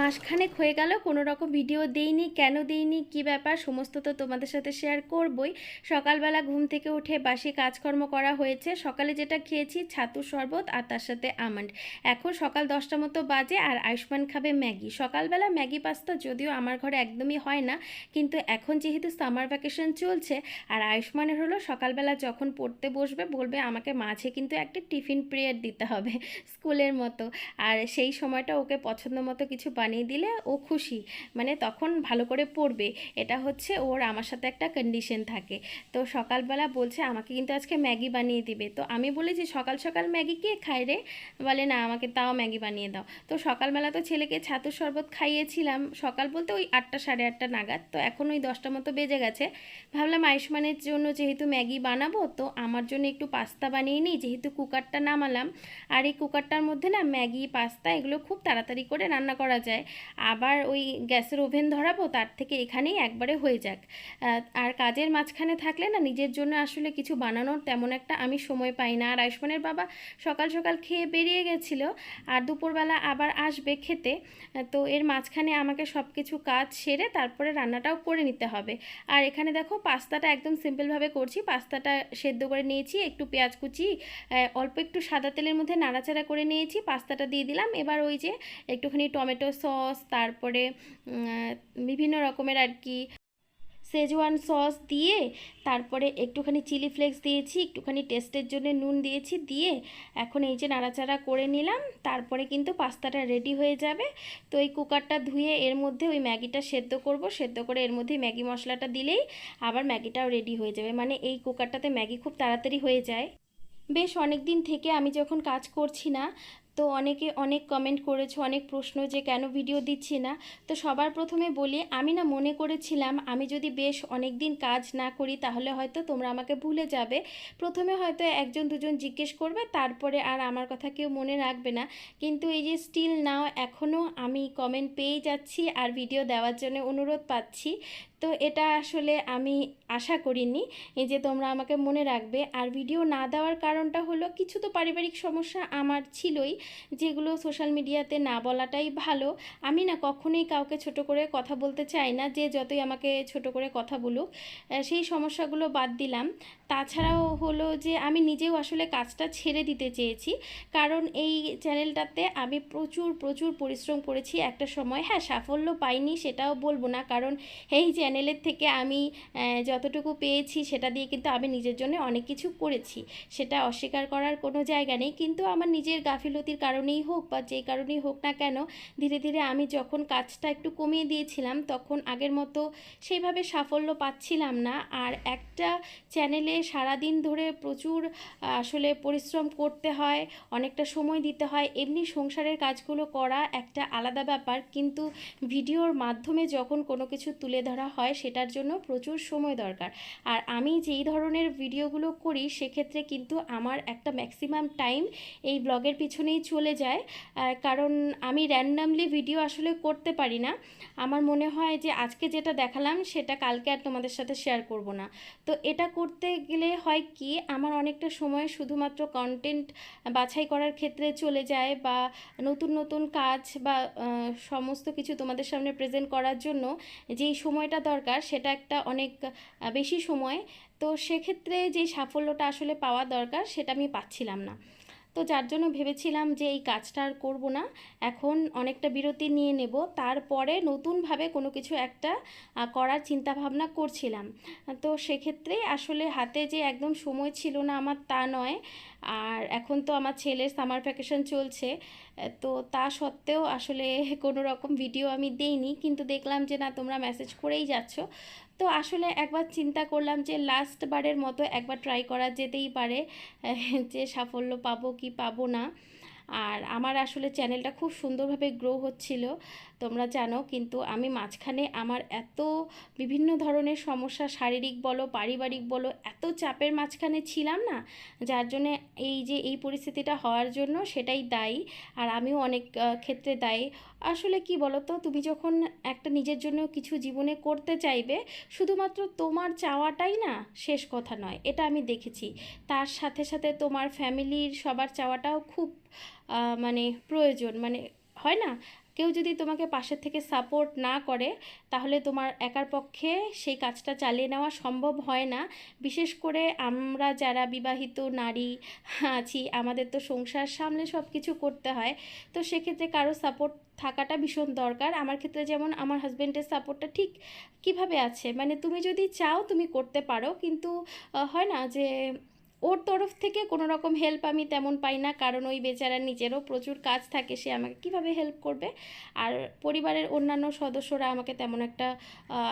মাসখানেক হয়ে গেল, কোনো রকম ভিডিও দেইনি, কেন দেইনি, কি ব্যাপার, সমস্ত তো তোমাদের সাথে শেয়ার করবই। সকালবেলা ঘুম থেকে উঠে বাসি কাজকর্ম করা হয়েছে, সকালে যেটা খেয়েছি, ছাতু শরবত আর তার সাথে আমন্ড। এখন সকাল দশটা মতো বাজে আর আয়ুষ্মান খাবে ম্যাগি। সকালবেলা ম্যাগি পাস্তা যদিও আমার ঘরে একদমই হয় না, কিন্তু এখন যেহেতু সামার ভ্যাকেশন চলছে আর আয়ুষ্মানের হলো সকালবেলা যখন পড়তে বসবে, বলবে আমাকে মাঝে কিন্তু একটা টিফিন পিরিয়ড দিতে হবে, স্কুলের মতো। আর সেই সময়টা ওকে পছন্দ মতো কিছু বানিয়ে দিলে ও খুশি। মানে তখন ভালো করে পড়বে। এটা হচ্ছে ওর আমার সাথে একটা কন্ডিশন থাকে। তো সকালবেলা বলছে, আমাকে কিন্তু আজকে ম্যাগি বানিয়ে দিবে। তো আমি বলেছি, সকাল সকাল ম্যাগি কে খায় রে? বলে, না, আমাকে তাও ম্যাগি বানিয়ে দাও। তো সকালবেলা তো ছেলেকে ছাতুর শরবত খাইয়েছিলাম। সকাল বলতে ওই আটটা সাড়ে আটটা নাগাদ। তো এখন ওই দশটা মতো বেজে গেছে। ভাবলাম, আয়ুষ্মানের জন্য যেহেতু ম্যাগি বানাবো, তো আমার জন্য একটু পাস্তা বানিয়ে নিই। যেহেতু কুকারটা নামালাম। আর এই কুকারটার মধ্যে না, ম্যাগি, পাস্তা এগুলো খুব তাড়াতাড়ি করে রান্না করা যায়। আবার ওই গ্যাসের ওভেন ধরাবো, তার থেকে এখানেই একবারে হয়ে যাক। আর কাজের মাঝখানে থাকলে না, নিজের জন্য আসলে কিছু বানানোর তেমন একটা আমি সময় পাই না। আর আয়ুষ্মানের বাবা সকাল সকাল খেয়ে বেরিয়ে গেছিল, আর দুপুরবেলা আবার আসবে খেতে। তো এর মাঝখানে আমাকে সব কিছু কাজ সেরে তারপরে রান্নাটাও করে নিতে হবে। আর এখানে দেখো, পাস্তাটা একদম সিম্পলভাবে করছি। পাস্তাটা সেদ্ধ করে নিয়েছি, একটু পেঁয়াজ কুচি অল্প একটু সাদা তেলের মধ্যে নাড়াচাড়া করে নিয়েছি। পাস্তাটা দিয়ে দিলাম। এবার ওই যে একটুখানি টমেটো সস তারপরে বিভিন্ন রকমের আর কি সেজওয়ান সস দিয়ে, তারপরে একটুখানি চিলি ফ্লেক্স দিয়েছি, একটুখানি টেস্টের জন্য নুন দিয়েছি, দিয়ে এখন এই যে নাড়াচাড়া করে নিলাম, তারপরে কিন্তু পাস্তাটা রেডি হয়ে যাবে। তো এই কুকারটা ধুয়ে এর মধ্যে ওই ম্যাগিটা সেদ্ধ করব, সেদ্ধ করে এর মধ্যে ম্যাগি মশলাটা দিলেই আবার ম্যাগিটাও রেডি হয়ে যাবে। মানে এই কুকারটাতে ম্যাগি খুব তাড়াতাড়ি হয়ে যায়। বেশ অনেক দিন থেকে আমি যখন কাজ করছি না তো অনেকে অনেক কমেন্ট করেছ, অনেক প্রশ্ন যে কেন ভিডিও দিচ্ছি না? তো সবার প্রথমে বলি, আমি না মনে করেছিলাম আমি যদি বেশ অনেক দিন কাজ না করি তাহলে হয়তো তোমরা আমাকে ভুলে যাবে। প্রথমে হয়তো একজন দুজন জিজ্ঞেস করবে, তারপরে আর আমার কথা কেউ মনে রাখবে না। কিন্তু এই যে স্টিল নাও এখনও আমি কমেন্ট পেয়ে যাচ্ছি আর ভিডিও দেওয়ার জন্য অনুরোধ পাচ্ছি। তো এটা আসলে আমি আশা করিনি যে তোমরা আমাকে মনে রাখবে। আর ভিডিও না দেওয়ার কারণটা হলো, কিছু তো পারিবারিক সমস্যা আমার ছিলই, যেগুলো সোশ্যাল মিডিয়াতে না বলাটাই ভালো। আমি না কখনোই কাউকে ছোট করে কথা বলতে চাই না, যে যতই আমাকে ছোট করে কথা বলুক সেই সমস্যাগুলো বাদ দিলাম। তাছাড়াও হলো যে, আমি নিজেও আসলে কাজটা ছেড়ে দিতে চেয়েছি। কারণ এই চ্যানেলটাতে আমি প্রচুর প্রচুর পরিশ্রম করেছি। একটা সময় হ্যাঁ সাফল্য পাইনি, সেটাও বলব না। কারণ এই চ্যানেলের থেকে আমি যতটুকু পেয়েছি সেটা দিয়ে কিন্তু আমি নিজের জন্য অনেক কিছু করেছি। সেটা অস্বীকার করার কোনো জায়গা নেই। কিন্তু আমার নিজের গাফিলতির কারণেই হোক বা যেই কারণেই হোক না কেন, ধীরে ধীরে আমি যখন কাজটা একটু কমিয়ে দিয়েছিলাম, তখন আগের মতো সেইভাবে সাফল্য পাচ্ছিলাম না। আর একটা চ্যানেলে সারাদিন ধরে প্রচুর আসলে পরিশ্রম করতে হয়, অনেকটা সময় দিতে হয়, এমনি সংসারের কাজগুলো করা একটা আলাদা ব্যাপার। কিন্তু ভিডিওর মাধ্যমে যখন কোনো কিছু তুলে ধরা হয় সেটার জন্য প্রচুর সময় দরকার। আর আমি যেই ধরনের ভিডিওগুলো করি সেক্ষেত্রে কিন্তু আমার একটা ম্যাক্সিমাম টাইম এই ব্লগের পিছনেই চলে যায়। কারণ আমি র্যান্ডামলি ভিডিও আসলে করতে পারি না। আমার মনে হয় যে আজকে যেটা দেখালাম সেটা কালকে আর তোমাদের সাথে শেয়ার করব না। তো এটা করতে গেলে হয় কি, আমার অনেকটা সময় শুধুমাত্র কন্টেন্ট বাছাই করার ক্ষেত্রে চলে যায় বা নতুন নতুন কাজ বা সমস্ত কিছু তোমাদের সামনে প্রেজেন্ট করার জন্য যেই সময়টা দরকার, সেটা একটা অনেক বেশি সময়। তো সেক্ষেত্রে যে সাফল্যটা আসলে পাওয়া দরকার, সেটা আমি পাচ্ছিলাম না। তো যার জন্য ভেবেছিলাম যে এই কাজটা আর করব না। এখন অনেকটা বিরতি নিয়ে নেব। তারপরে নতুনভাবে কোনো কিছু একটা করার চিন্তা ভাবনা করছিলাম। তো সেক্ষেত্রে আসলে হাতে যে একদম সময় ছিল না আমার তা নয়। আর এখন তো আমার ছেলের সামার ভ্যাকেশন চলছে। তো তা সত্ত্বেও আসলে কোনো রকম ভিডিও আমি দেইনি। কিন্তু দেখলাম যে না, তোমরা মেসেজ করেই যাচ্ছ। তো আসলে একবার চিন্তা করলাম যে লাস্ট বারের মতো একবার ট্রাই করা যেতেই পারে, যে সাফল্য পাবো কি পাবো না। আর আমার আসলে চ্যানেলটা খুব সুন্দরভাবে গ্রো হচ্ছিল। তোমরা জানো, কিন্তু আমি মাঝখানে আমার এত বিভিন্ন ধরনের সমস্যা, শারীরিক বলো, পারিবারিক বলো, এত চাপের মাঝখানে ছিলাম না, যার জন্যে এই যে এই পরিস্থিতিটা হওয়ার জন্য সেটাই দায়ী, আর আমিও অনেক ক্ষেত্রে দায়ী। আসলে কি বলো তো তুমি যখন একটা নিজের জন্য কিছু জীবনে করতে চাইবে, শুধুমাত্র তোমার চাওয়াটাই না, শেষ কথা নয়, এটা আমি দেখেছি। তার সাথে সাথে তোমার ফ্যামিলির সবার চাওয়াটাও খুব মানে প্রয়োজন মানে হয় না? কেউ যদি তোমাকে পাশের থেকে সাপোর্ট না করে, তাহলে তোমার একার পক্ষে সেই কাজটা চালিয়ে নেওয়া সম্ভব হয় না। বিশেষ করে আমরা যারা বিবাহিত নারী আছি, আমাদের তো সংসার সামলে সব কিছু করতে হয়। তো সেক্ষেত্রে কারও সাপোর্ট থাকাটা ভীষণ দরকার। আমার ক্ষেত্রে যেমন আমার হাজব্যান্ডের সাপোর্টটা ঠিক কীভাবে আছে? মানে তুমি যদি চাও তুমি করতে পারো, কিন্তু হয় না যে ওর তরফ থেকে কোনো রকম হেল্প আমি তেমন পাই না। কারণ ওই বেচারার নিজেরও প্রচুর কাজ থাকে, সে আমাকে কীভাবে হেল্প করবে? আর পরিবারের অন্যান্য সদস্যরা আমাকে তেমন একটা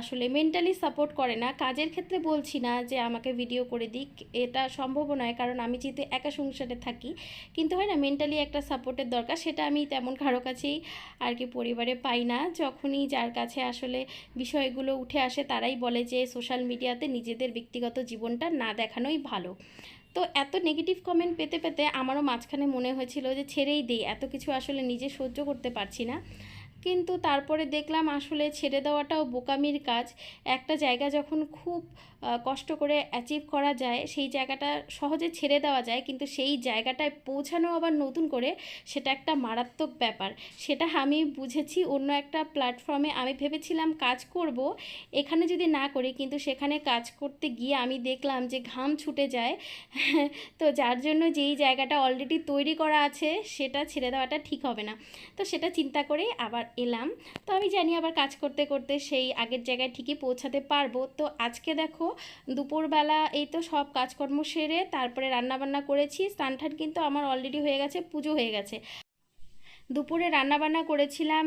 আসলে মেন্টালি সাপোর্ট করে না। কাজের ক্ষেত্রে বলছি না যে আমাকে ভিডিও করে দিক, এটা সম্ভব নয়। কারণ আমি যেহেতু একা সংসারে থাকি, কিন্তু হয় না মেন্টালি একটা সাপোর্টের দরকার, সেটা আমি তেমন কারও কাছেই আর কি পরিবারে পাই না। যখনই যার কাছে আসলে বিষয়গুলো উঠে আসে, তারাই বলে যে সোশ্যাল মিডিয়াতে নিজেদের ব্যক্তিগত জীবনটা না দেখানোই ভালো। তো এত নেগেটিভ কমেন্ট পেতে পেতে আমারও মাঝখানে মনে হয়েছিল যে ছেড়েই দিই, এত কিছু আসলে নিজে সহ্য করতে পারছি না। কিন্তু তারপরে দেখলাম আসলে ছেড়ে দেওয়াটাও বোকামির কাজ। একটা জায়গা যখন খুব কষ্ট করে অ্যাচিভ করা যায়, সেই জায়গাটা সহজে ছেড়ে দেওয়া যায়, কিন্তু সেই জায়গাটায় পৌঁছানো আবার নতুন করে, সেটা একটা মারাত্মক ব্যাপার। সেটা আমি বুঝেছি অন্য একটা প্ল্যাটফর্মে আমি ভেবেছিলাম কাজ করব, এখানে যদি না করি, কিন্তু সেখানে কাজ করতে গিয়ে আমি দেখলাম যে ঘাম ছুটে যায়। তো যার জন্য যেই জায়গাটা অলরেডি তৈরি করা আছে, সেটা ছেড়ে দেওয়াটা ঠিক হবে না। তো সেটা চিন্তা করে আবার এলাম। তো আমি জানি আবার কাজ করতে করতে সেই আগের জায়গায় ঠিকই পৌঁছাতে পারব। তো আজকে দেখো, দুপুরবেলা এই তো সব কাজকর্ম সেরে তারপরে রান্নাবান্না করেছি। স্নান টান কিন্তু আমার অলরেডি হয়ে গেছে, পুজো হয়ে গেছে। দুপুরে রান্নাবান্না করেছিলাম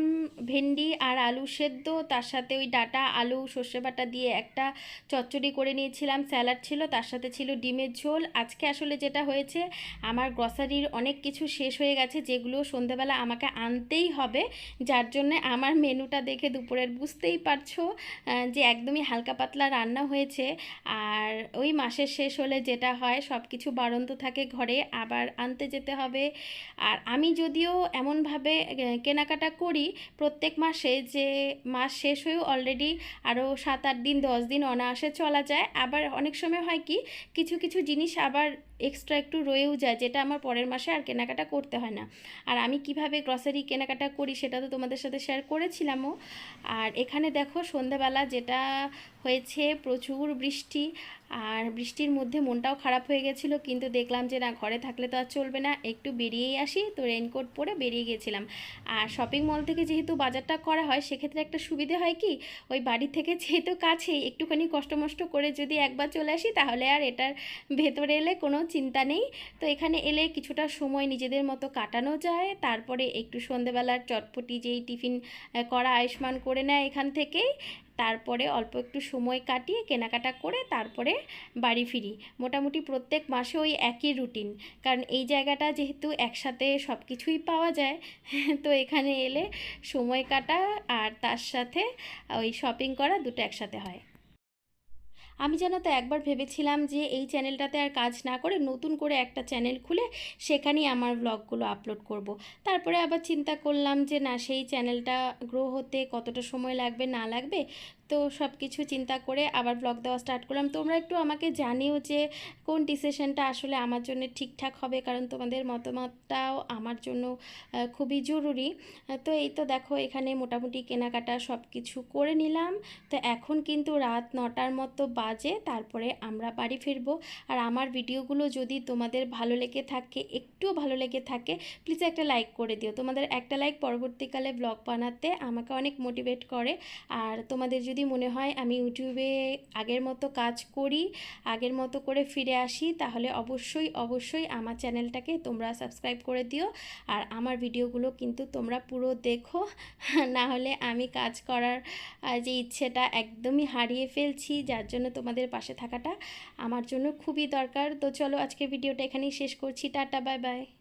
ভেন্ডি আর আলু সেদ্ধ। তার সাথে ওই ডাটা, আলু, সর্ষে বাটা দিয়ে একটা চচ্চড়ি করে নিয়েছিলাম। স্যালাড ছিল, তার সাথে ছিল ডিমের ঝোল। আজকে আসলে যেটা হয়েছে, আমার গ্রসারির অনেক কিছু শেষ হয়ে গেছে, যেগুলো সন্ধেবেলা আমাকে আনতেই হবে। যার জন্য আমার মেনুটা দেখে দুপুরের বুঝতেই পারছ যে একদমই হালকা পাতলা রান্না হয়েছে। আর ওই মাসের শেষ হলে যেটা হয় সব কিছু বাড়ন্ত থাকে ঘরে, আবার আনতে যেতে হবে। আর আমি যদিও এমনভাবে আহ, কেনাকাটা করি প্রত্যেক মাসে যে মাস শেষ হয়েও অলরেডি আরও সাত আট দিন দশ দিন অনায়াসে চলা যায়। আবার অনেক সময় হয় কি কিছু কিছু জিনিস আবার এক্সট্রা একটু রয়েও যায়, যেটা আমার পরের মাসে আর কেনাকাটা করতে হয় না। আর আমি কীভাবে গ্রসারি কেনাকাটা করি সেটা তো তোমাদের সাথে শেয়ার করেছিলামও। আর এখানে দেখো সন্ধেবেলা যেটা হয়েছে প্রচুর বৃষ্টি, আর বৃষ্টির মধ্যে মনটাও খারাপ হয়ে গেছিল, কিন্তু দেখলাম যে না, ঘরে থাকলে তো আর চলবে না, একটু বেরিয়েই আসি, তো রেইনকোট পরে বেরিয়ে গেছিলাম। আর শপিং মল থেকে যেহেতু বাজারটা করা হয়, সেক্ষেত্রে একটা সুবিধে হয় কি, ওই বাড়ি থেকে যেহেতু কাছেই, একটুখানি কষ্ট মষ্ট করে যদি একবার চলে আসি, তাহলে আর এটার ভেতরে এলে কোনো চিন্তা নেই। তো এখানে এলে কিছুটা সময় নিজেদের মতো কাটানো যায়। তারপরে একটু সন্ধেবেলার চটপটি যেই টিফিন করা আয়ুষ্মান করে নেয় এখান থেকেই। তারপরে অল্প একটু সময় কাটিয়ে কেনাকাটা করে তারপরে বাড়ি ফিরি। মোটামুটি প্রত্যেক মাসে ওই একই রুটিন। কারণ এই জায়গাটা যেহেতু একসাথে সব কিছুই পাওয়া যায়, তো এখানে এলে সময় কাটা আর তার সাথে ওই শপিং করা দুটো একসাথে হয়। আমি যেন তো একবার ভেবেছিলাম যে এই চ্যানেলটাতে আর কাজ না করে নতুন করে একটা চ্যানেল খুলে সেখানেই আমার ব্লগগুলো আপলোড করব। তারপরে আবার চিন্তা করলাম যে না, সেই চ্যানেলটা গ্রো হতে কতটা সময় লাগবে, না লাগবে তো সব কিছু চিন্তা করে আবার ব্লগ দেওয়া স্টার্ট করলাম। তোমরা একটু আমাকে জানিও যে কোন ডিসিশনটা আসলে আমার জন্য ঠিকঠাক হবে, কারণ তোমাদের মতামতটাও আমার জন্য খুবই জরুরি। তো এই তো দেখো, এখানে মোটামুটি কেনাকাটা সব কিছু করে নিলাম। তো এখন কিন্তু রাত নটার মতো বাজে, তারপরে আমরা বাড়ি ফিরবো। আর আমার ভিডিওগুলো যদি তোমাদের ভালো লেগে থাকে, একটুও ভালো লেগে থাকে প্লিজ একটা লাইক করে দিও। তোমাদের একটা লাইক পরবর্তীকালে ব্লগ বানাতে আমাকে অনেক মোটিভেট করে। আর তোমাদের যদি মনে হয় আমি ইউটিউবে আগের মতো কাজ করি, আগের মতো করে ফিরে আসি, তাহলে অবশ্যই অবশ্যই আমার চ্যানেলটাকে তোমরা সাবস্ক্রাইব করে দিও। আর আমার ভিডিওগুলো কিন্তু তোমরা পুরো দেখো। না হলে আমি কাজ করার যে ইচ্ছেটা একদমই হারিয়ে ফেলছি, যার জন্য তোমাদের পাশে থাকাটা আমার জন্য খুবই দরকার। তো চলো আজকে ভিডিওটা এখানেই শেষ করছি। Ta ta, bye bye.